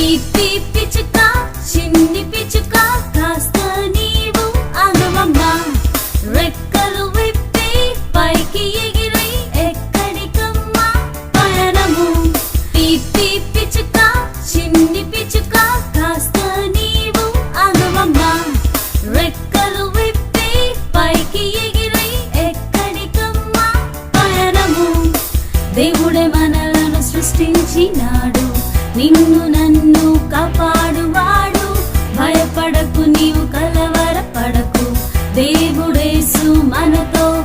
PP పిచ్చుక చిన్ని పిచ్చుక కాస్త నీవు ఆగవమ్మా రెక్కలు విప్పి పైకి ఎగిరి ఎక్కడికమ్మా పయనము. పిప్పి పిచ్చుక చిన్ని పిచ్చుక కాస్త నీవు ఆగవమ్మా రెక్కలు విప్పి పైకి ఎగిరి ఎక్కడికమ్మా పయనము. దేవుడే మనలను సృష్టించినాడు. నిన్ను నన్ను కాపాడువాడు. భయపడకు నీవు కలవరపడకు. దేవుడేసు మనతో